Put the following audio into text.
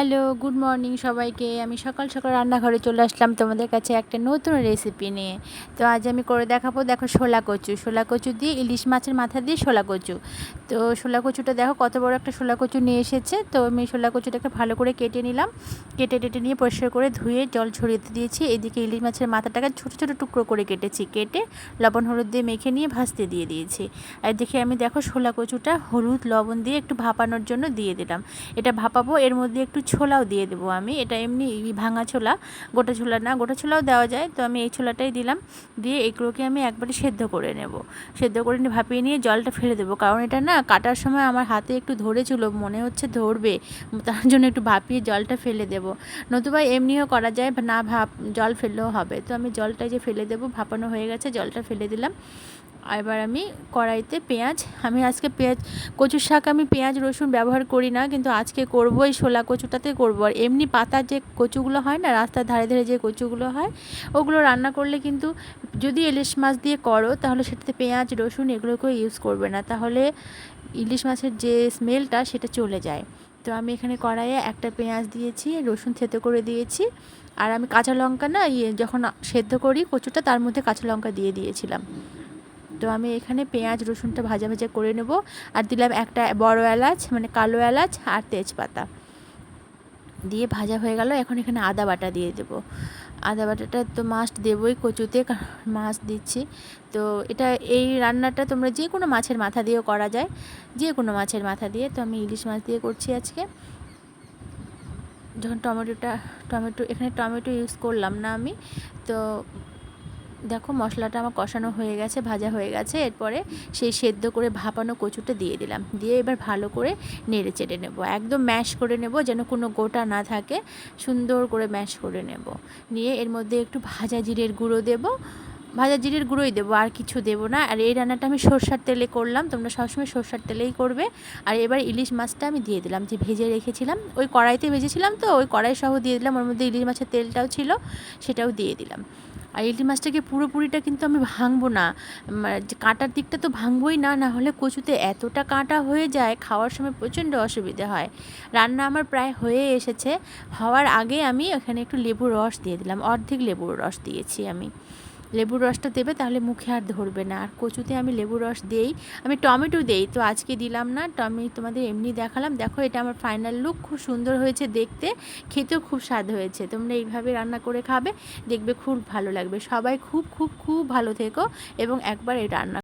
Hello, good morning সবাইকে। আমি সকাল সকাল রান্নাঘরে চলে আসলাম তোমাদের কাছে একটা নতুন রেসিপি নিয়ে। তো আজ আমি করে দেখাবো, দেখো শোলা কচু। শোলা কচু দিয়ে ইলিশ মাছের মাথা দিয়ে শোলা কচু। তো শোলা কচুটা দেখো কত বড় একটা শোলা কচু নিয়ে এসেছে। তো আমি শোলা কচুটাকে ভালো করে কেটে নিলাম। কেটে, টেটে নিয়ে পরিষ্কার করে ধুয়ে জল ছড়িয়ে দিয়েছি। এদিকে ইলিশ মাছের মাথাটাকে ছোটো ছোটো টুকরো করে কেটেছি। কেটে লবণ, হলুদ দিয়ে মেখে নিয়ে ভাজতে দিয়ে দিয়েছি। আর দেখে আমি দেখো শোলা কচুটা হলুদ, লবণ দিয়ে একটু ভাপানোর জন্য দিয়ে দিলাম। এটা ভাপাবো, এর মধ্যে একটু ছোলাও দিয়ে দেবো আমি। এটা এমনি ভাঙা ছোলা, গোটা ছোলা না, গোটা ছোলাও দেওয়া যায়। তো আমি এই ছোলাটাই দিলাম। দিয়ে এগুলোকে আমি একবারে সেদ্ধ করে নেব। সেদ্ধ করে নিয়ে ভাপিয়ে নিয়ে জলটা ফেলে দেবো। কারণ এটা না কাটার সময় আমার হাতে একটু ধরেছিল, মনে হচ্ছে ধরবে। তার জন্য একটু ভাপিয়ে জলটা ফেলে দেব। নতুবা এমনিও করা যায় না ভাপ, জল ফেললেও হবে। তো আমি জলটা যে ফেলে দেবো, ভাপানো হয়ে গেছে, জলটা ফেলে দিলাম। এবার আমি কড়াইতে পেঁয়াজ, আমি আজকে পেঁয়াজ, কচুর শাক আমি পেঁয়াজ, রসুন ব্যবহার করি না, কিন্তু আজকে করব এই শোলা কচুটাতে করব। আর এমনি পাতার যে কচুগুলো হয় না, রাস্তার ধারে ধারে যে কচুগুলো হয়, ওগুলো রান্না করলে কিন্তু যদি ইলিশ মাছ দিয়ে করো, তাহলে সেটাতে পেঁয়াজ, রসুন এগুলোকে ইউজ করবে না। তাহলে ইলিশ মাছের যে স্মেলটা সেটা চলে যায়। তো আমি এখানে কড়াইয়ে একটা পেঁয়াজ দিয়েছি, রসুন থেতো করে দিয়েছি। আর আমি কাঁচা লঙ্কা না ইয়ে যখন সেদ্ধ করি কচুটা, তার মধ্যে কাঁচা লঙ্কা দিয়ে দিয়েছিলাম। তো আমি এখানে পেঁয়াজ, রসুনটা ভাজা ভাজা করে নেব। আর দিলাম একটা বড় এলাচ মানে কালো এলাচ আর তেজপাতা। দিয়ে ভাজা হয়ে গেল। এখন এখানে আদা বাটা দিয়ে দেবো। আদা বাটাটা তো মাছ দেবই কচুতে মাছ দিচ্ছি। তো এটা, এই রান্নাটা তোমরা যে কোনো মাছের মাথা দিয়েও করা যায়। যে কোনো মাছের মাথা দিয়ে। তো আমি ইলিশ মাছ দিয়ে করছি আজকে। যখন টমেটোটা, টমেটো, এখানে টমেটো ইউজ করলাম না আমি। তো দেখো মশলাটা আমার কষানো হয়ে গেছে, ভাজা হয়ে গেছে। এরপরে সেই সেদ্ধ করে ভাপানো কচুটা দিয়ে দিলাম। দিয়ে এবার ভালো করে নেড়ে চেড়ে নেব। একদম ম্যাশ করে নেব যেন কোনো গোটা না থাকে। সুন্দর করে ম্যাশ করে নেব। নিয়ে এর মধ্যে একটু ভাজা জিরের গুঁড়ো দেব। ভাজা জিরের গুঁড়োই দেবো, আর কিছু দেবো না। আর এই রান্নাটা আমি সর্ষার তেলে করলাম। তোমরা সবসময় সর্ষার তেলেই করবে। আর এবার ইলিশ মাছটা আমি দিয়ে দিলাম। যে ভেজে রেখেছিলাম, ওই কড়াইতে ভেজেছিলাম তো, ওই কড়াই সহ দিয়ে দিলাম। ওর মধ্যে ইলিশ মাছের তেলটাও ছিল, সেটাও দিয়ে দিলাম। আর ইলিশ মাছটাকে পুরোপুরিটা কিন্তু আমি ভাঙবো না। কাঁটার দিকটা তো ভাঙবই না না হলে কচুতে এতটা কাঁটা হয়ে যায়, খাওয়ার সময় প্রচণ্ড অসুবিধে হয়। রান্না আমার প্রায় হয়ে এসেছে। হওয়ার আগে আমি এখানে একটু লেবুর রস দিয়ে দিলাম, অর্ধেক লেবুর রস দিয়েছি আমি। লেবুর রসটা দেবে তাহলে মুখে আর ধরবে না। আর কচুতে আমি লেবুর রস দেই, আমি টমেটো দেই। তো আজকে দিলাম না টমি তোমাদের এমনি দেখালাম। দেখো, এটা আমার ফাইনাল লুক খুব সুন্দর হয়েছে দেখতে, খেতেও খুব স্বাদ হয়েছে। তোমরা এইভাবে রান্না করে খাবে, দেখবে খুব ভালো লাগবে। সবাই খুব খুব খুব ভালো থেকো এবং একবার এই রান্না